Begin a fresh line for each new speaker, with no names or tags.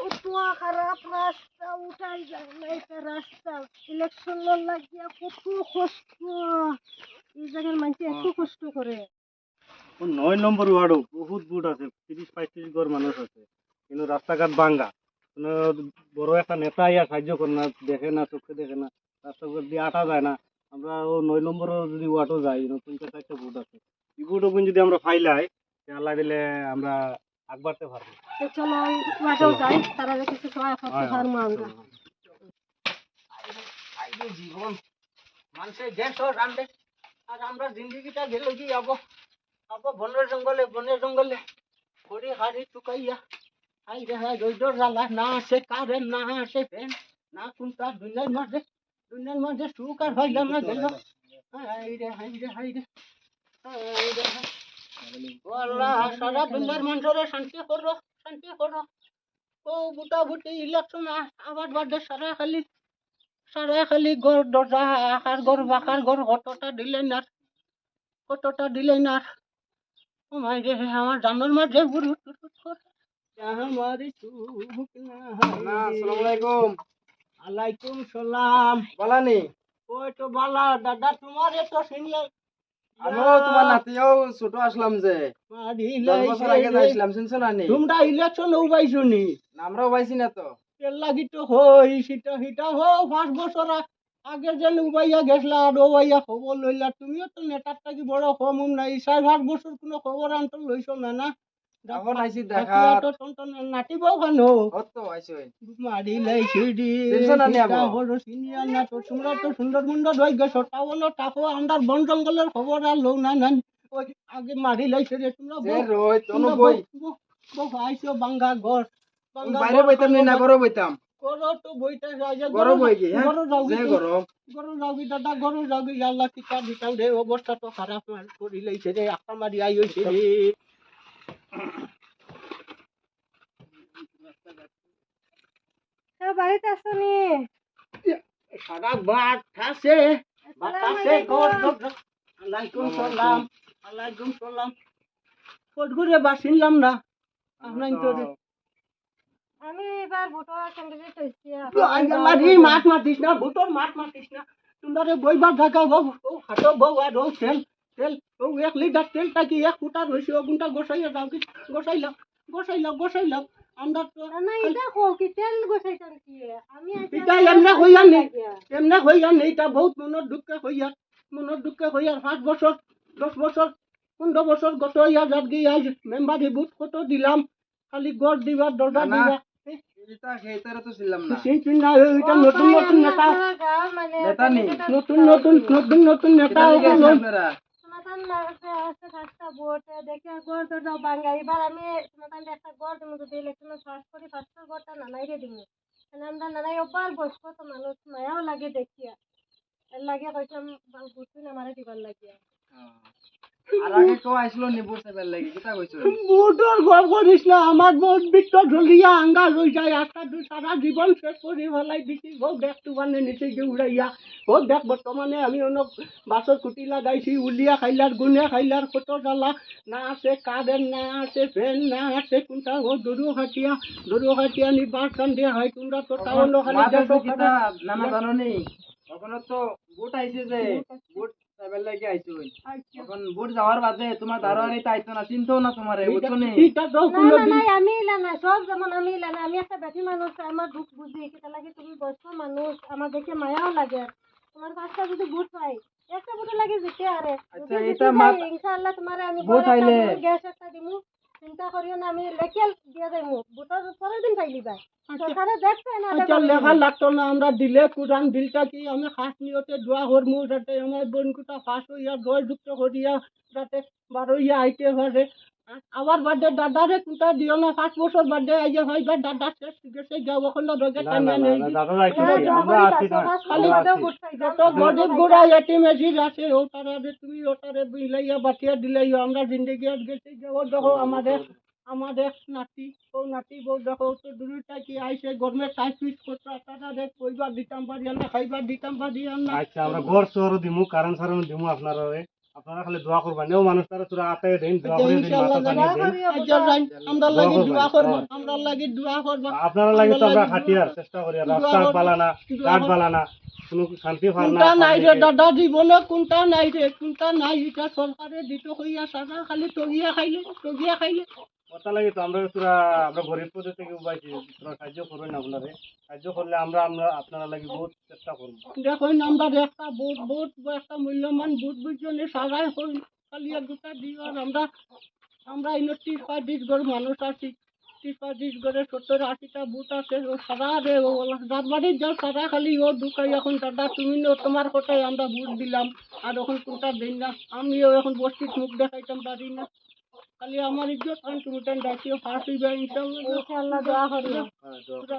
কত খারাপ রাস্তা উঠাই যায় না এটা রাস্তা। ইলেকশন লাগিয়া কত কষ্ট। এই জায়গার মানুষ এত কষ্ট করে।
ও নয় নম্বর ওয়ার্ডও বহুত বুট আছে তিরিশ পঁয়ত্রিশ ঘর মানুষ আছে। কিন্তু রাস্তাঘাট ভাঙ্গা। কোনো বড় একটা নেতা ইয়া সাহায্য করে না দেখে না চোখে দেখে না। রাস্তাঘাট দিয়ে আটা যায় না। আমরা ও নয় নম্বরও যদি ওয়ার্ডও যাই পঞ্চাশ ষাটটা বুট আছে। এই বুট ওগুন যদি আমরা ফাইলাই আল্লাহ দিলে আমরা আগ বাড়তে পারব
চলো মাঠেও যাই। তারা কিছু সহায় করতে পারব আমরা
জীবন। মানুষের দেশ ও আর আমরা জিন্দগিটা গেল কি যাব আব বনের জঙ্গলে বনের জঙ্গলে। খড়ি হাড়ি টুকাইয়া। আই রে হাই রইদর জ্বালা না আসে কারেন্ট না আসে ফ্যান না কোনটা দুনিয়ার মাঝে। দুনিয়ার মাঝে সুখ আর হইলাম না গেল। হাই রে হাই রে হাই রে। হাই রে হাই আল্লাহ সারা দুনিয়ার মানুষের শান্তি করো শান্তি করো। ও বুটা ইলেকশন আবার বাদে সারা খালি সারা খালি গড় দরজা আকার গড় বাকার গড় কতটা দিলেন আর কতটা দিলেন আর। ও মাই রে আমার জানোর মাঝে বুড়ু টুটুট চুপ না
আসসালামু আলাইকুম।
আলাইকুম সালাম।
বালানি।
ওই তো বালা দাদা তোমার তো সিনিয়র
আমিও তোমার নাতিও ছোট আসলাম যে। বছর আগে যাইছিলাম শুনছো না নি?
তোমরা ইলেকশন উবাইছো নি
আমরাও পাইছি না তো।
এর লাগি তো হই সেটা সেটা হো পাঁচ বছর আগে যে উবাইয়া গেছলা আর ওবাইয়া খবর লইলা তুমিও তো নেতার থাকি বড় কম নাই। চার পাঁচ বছর কোনো খবর আনতে লইছো না না?
এখন আইছি দেখা
তো টনটন নাটিব কেন
কত আইছো
মারি লাই সিডি
দেখছ না আবো?
বড় সিনিয়র না তো তোমরা তো সুন্দর সুন্দর গেছো টাউন টাকো আন্ডার বন জঙ্গলের খবর আর লও না না ওই আগে মারি লাইছে রে তোমরা
যে রই তনু বই
বউ- বউ- বউ আইছো বাঙ্গা ঘর
বাইরে বইতাম না ঘরে বইতাম
গরো তো বইটা যায় যে
বই কি হ্যাঁ
গরো যাও
যে
কি গরো যাও কি দাদা গরো যাও কি আল্লাহ কি রে অবস্থা তো খারাপ করি লাইছে রে আকা মারি আই হইছে রে
বাড়িতে আসো নি
সারা গর গর আলাইকুম। সালাম আলাইকুম সালাম। বাসিনলাম না আপনার তো
আমি এবার ভোটার ক্যান্ডিডেট
মারি মাঠ মাতিস না ভুটোর মাঠ মাতিস না। তোমরা বইবার থাকা বউ হাটো বউ আর ও তেল তেল ও এক লিটার তেলটা কি এক ফুটার হয়েছে ও গুণটা গোসাইয়া যাও কি? গোসাইলাম গোসাইলাম গোসাইলাম। আমরা তো
না এটা কো কি তেল গোছাইতাম কি? আমি
এটা এমনে হইয়া নেই এমনে হইয়া নেই এটা বহুত মনের দুঃখে হইয়া মনের দুঃখে হইয়া পাঁচ বছর দশ বছর পনেরো বছর গত হইয়া যাত গিয়ে আজ মেম্বারি বুথ কত দিলাম খালি গড় দিবার দরজা। দিবা
এটা সেইটারে তো ছিলাম না।
চিন্তা না এটা নতুন নতুন নেতা।
মানে।
নতুন নতুন নতুন নতুন নেতা
এবার আমি সমাধান একটা গড় যদি ইলেকশনে ফার্স্ট করি ফার্স্টের গড়টা নানাই রে দিবো মানে আমরা নানাই ওবার বসবো তো মানুষ মায়াও লাগে দেখিয়া এর লাগে কইতাম বুঝছি না মারে দিবার
আর আগে কেউ আইছিল নি ভোট চাইবার লাগি কিতা কইছো
বুটোর গপ করিস না আমার বহুত বিত্ত ঢলিয়া আঙ্গা রই যায় একটা দু সারা জীবন শেষ করে ফেলাই দিছি। বউ দেখ মানে নিচে গিয়ে উড়াইয়া ও দেখ বর্তমানে আমি অনেক বাসর কুটি লাগাইছি উলিয়া খাইলার গুনিয়া খাইলার কত জ্বালা। না আছে কারেন্ট না আছে ফ্যান না আছে কোনটা। ও দরু খাটিয়া দরু খাটিয়া নিবার কান্দে হয় তোমরা তো টাউন খালি দেখো
কিতা জানো নি তখন তো ভোট আইছে যে ভোট
আমি না সব যেমন আমি না আমি একটা বেটি মানুষ আমার দুঃখ বুঝি সেটা লাগে তুমি বয়স্ক মানুষ আমার দেখে মায়াও লাগে। তোমার পাঁচটা যদি ভোট পাই একটা ভোট লাগে জিতে আরে
আচ্ছা, এটা
ইনশাআল্লাহ তোমার আমি
ভোট আইলে-
গ্যাস একটা দিমু। চিন্তা করিও না আমি লেখেল দিয়ে যাইমু ভোটার পরের দিন পাইলি ভাই। সরকারে দেখছে না
আচ্ছা লেখা লাগতো না আমরা দিলে কোরআন দিলটা কি আমি খাস নিয়তে দোয়া করমু যাতে আমার বোনকুটা ফাঁস হইয়া দয় যুক্ত করিয়া যাতে বারো ইয়া আইতে পারে। আবার বাদে দাদারে কুটা দিও না পাঁচ বছর বাদে আইয়া হয় বা দাদা শেষ গেছে যাও ওখানে রোগে
না
নেই।
আমরা আমরা
যত গরিব গোড়া এটিম এসির আছে ওটারে তুমি ওটারে বিলাইয়া বাটিয়া দিলাইয়া আমরা জিন্দগি গেছে যাও দেখো আমাদের আমাদের নাতি ও নাতি বউ দেখো তো দুটা কি আইসে গরমের টাইট পিট করতে তারা কইবার দিতাম পারি না খাইবার দিতাম পারি না।
আচ্ছা আমরা ঘর শহর দিমু কারেন্ট সারেন্ট দিমু আপনারা আপনারা খালি দোয়া করবেন এও মানুষ তারা তোরা আতায় দেন দোয়া করে দিন মাথা
আমরা লাগি দোয়া করবো
হ্যাঁ।
আমরা লাগি দোয়া করবো
আপনারা লাগে তো আমরা খাটিয়ার চেষ্টা করি রাস্তা বালানা ঘাট
করবো।
বালানা কোনো শান্তি ফার না
কোনটা নাই রে। দাদা জীবনে কোনটা নাই রে কোনটা নাই এটা সরকারে দিত হইয়া সারা খালি তগিয়া খাইলে তগিয়া খাইলে
কথা লাগে তো, আমরা তোরা আমরা গরিব পদে থেকে উপাইছি তোরা সাহায্য করবেন আপনারে। সাহায্য করলে আমরা আমরা আপনারা লাগে বহুত চেষ্টা করব।
দেখুন, আমরা একটা বুট বুট একটা মূল্যবান বুট বুঝজনে সারাই হই, খালি এক দুটা দিই, আর আমরা আমরা ইনো ত্রিশ পঁয়ত্রিশ ঘর মানুষ আছি। ত্রিশ পঁয়ত্রিশ ঘরে সত্তর আশিটা বুট আছে, ও সারা রে, ও যার বাড়ির যাও সারা খালি ও ঢুকাই এখন দাদা তুমি নো, তোমার কথাই আমরা বুট দিলাম, আর এখন কোনটা দিন না। আমিও এখন বস্তির মুখ দেখাইতাম পারি না। খালি আমার ইজ্জত কারণ তুমি টাইম ডাকিও ফাঁস হইবে ইনশাল্লাহ
ইনশাআল্লাহ দোয়া করি
হ্যাঁ দোয়া